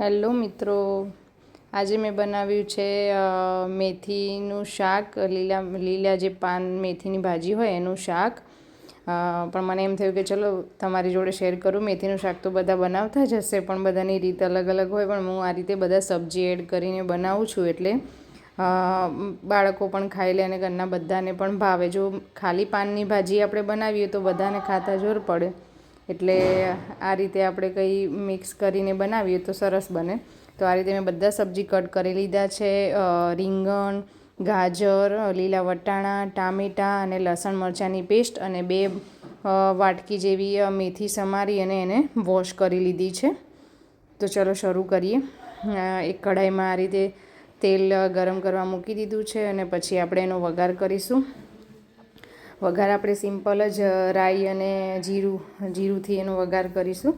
Hello મિત્રો. આજે મેં બનાવ્યું છે મેથીનું શાક, લીલા લીલા જે પાન, મેથીની ભાજી હોય એનું શાક. પણ મને એમ થયું કે ચલો તમારી જોડે શેર કરું. મેથીનું શાક તો બધા બનાવતા જ હશે, પણ બધાની રીત અલગ અલગ હોય, પણ હું આ રીતે બધા સબ્જી એડ કરીને બનાવું છું એટલે. બાળકો પણ ખાઈ લે અને ઘરના બધાને પણ ભાવે. જો ખાલી પાનની ભાજી આપણે બનાવીએ તો બધાને ખાતા જોર પડે. એટલે આ રીતે આપણે કંઈ મિક્સ કરીને બનાવીએ તો સરસ બને. તો આ રીતે મેં બધા સબ્જી કટ કરી લીધા છે રીંગણ, ગાજર, લીલા વટાણા, ટામેટાં અને લસણ મરચાંની પેસ્ટ અને બે વાટકી જેવી મેથી સમારી અને એને વોશ કરી લીધી છે. તો ચલો શરૂ કરીએ. એક કઢાઈમાં આ રીતે તેલ ગરમ કરવા મૂકી દીધું છે અને પછી આપણે એનો વઘાર કરીશું. વઘાર આપણે સિમ્પલ જ રાઈ અને જીરું, જીરુંથી એનો વઘાર કરીશું.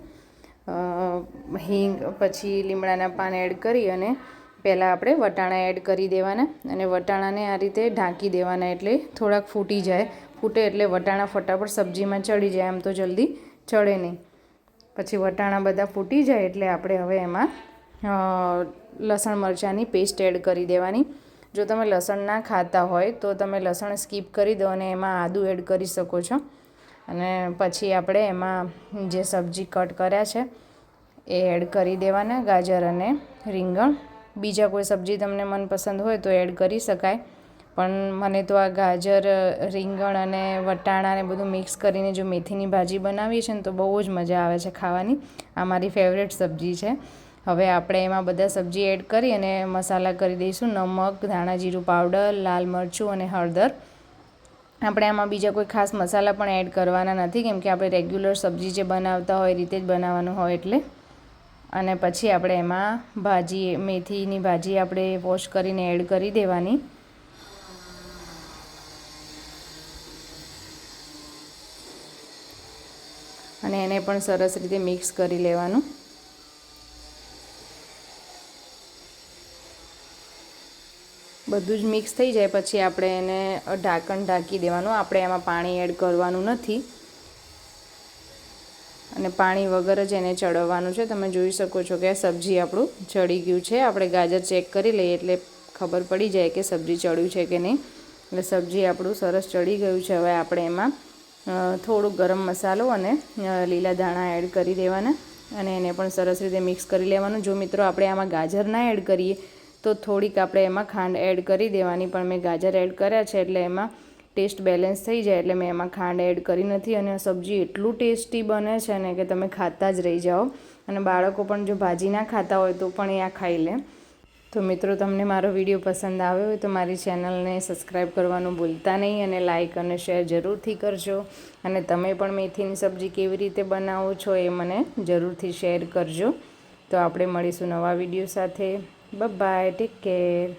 હિંગ, પછી લીમડાના પાન એડ કરી અને પહેલાં આપણે વટાણા એડ કરી દેવાના. અને વટાણાને આ રીતે ઢાંકી દેવાના એટલે થોડાક ફૂટી જાય. ફૂટે એટલે વટાણા ફટાફટ સબ્જીમાં ચડી જાય, આમ તો જલ્દી ચડે નહીં. પછી વટાણા બધા ફૂટી જાય એટલે આપણે હવે એમાં લસણ મરચાંની પેસ્ટ એડ કરી દેવાની. જો તમે લસણ ના ખાતા હોય તો તમે લસણ સ્કીપ કરી દો અને એમાં આદું એડ કરી શકો છો. અને પછી આપણે એમાં જે સબ્જી કટ કર્યા છે એ એડ કરી દેવાના, ગાજર અને રીંગણ. બીજા કોઈ સબ્જી તમને મનપસંદ હોય તો એડ કરી શકાય. પણ મને તો આ ગાજર, રીંગણ અને વટાણા ને બધું મિક્સ કરીને જો મેથીની ભાજી બનાવીએ છે ને તો બહુ જ મજા આવે છે ખાવાની. આ મારી ફેવરેટ સબ્જી છે. હવે આપણે એમાં બધા સબ્જી એડ કરી અને મસાલા કરી દઈશું. નમક, ધાણા જીરું પાવડર, લાલ મરચું અને હળદર. આપણે આમાં બીજા કોઈ ખાસ મસાલા પણ એડ કરવાના નથી, કેમ કે આપણે રેગ્યુલર સબ્જી જે બનાવતા હોય એ રીતે જ બનાવવાનું હોય એટલે. અને પછી આપણે એમાં ભાજી, મેથીની ભાજી આપણે વોશ કરીને એડ કરી દેવાની. અને એને પણ સરસ રીતે મિક્સ કરી લેવાનું. બધું જ મિક્સ થઈ જાય. પછી આપણે એને ઢાંકણ ઢાંકી દેવાનું. આપણે એમાં પાણી એડ કરવાનું નથી. અને પાણી વગર જ એને ચડવવાનું છે. તમે જોઈ શકો છો કે આ સબ્જી આપણું ચડી ગયું છે. આપણે ગાજર ચેક કરી લઈએ એટલે ખબર પડી જાય કે સબ્જી ચડ્યું છે કે નહીં. એટલે સબ્જી આપણું સરસ ચડી ગયું છે. હવે આપણે એમાં થોડુંક ગરમ મસાલો અને લીલા ધાણા એડ કરી દેવાના. અને એને પણ સરસ રીતે મિક્સ કરી લેવાનું. જો મિત્રો આપણે આમાં ગાજર ના એડ કરીએ તો થોડીક આપણે એમાં ખાંડ એડ કરી દેવાની, પણ મેં ગાજર એડ કર્યા છે એટલે એમાં ટેસ્ટ બેલેન્સ થઈ જાય એટલે મેં એમાં ખાંડ એડ કરી નથી અને સબ્જી એટલું ટેસ્ટી બને છે ને કે તમે ખાતા જ રહી જાઓ. અને બાળકો પણ જો ભાજી ના ખાતા હોય તો પણ એ આ ખાઈ લે. તો મિત્રો, તમને મારો વીડિયો પસંદ આવ્યો હોય તો મારી ચેનલને સબસ્ક્રાઈબ કરવાનું ભૂલતા નહીં અને લાઇક અને શેર જરૂરથી કરજો. અને તમે પણ મેથીની સબ્જી કેવી રીતે બનાવો છો એ મને જરૂરથી શેર કરજો. તો આપણે મળીશું નવા વીડિયો સાથે. Bye bye. Take care.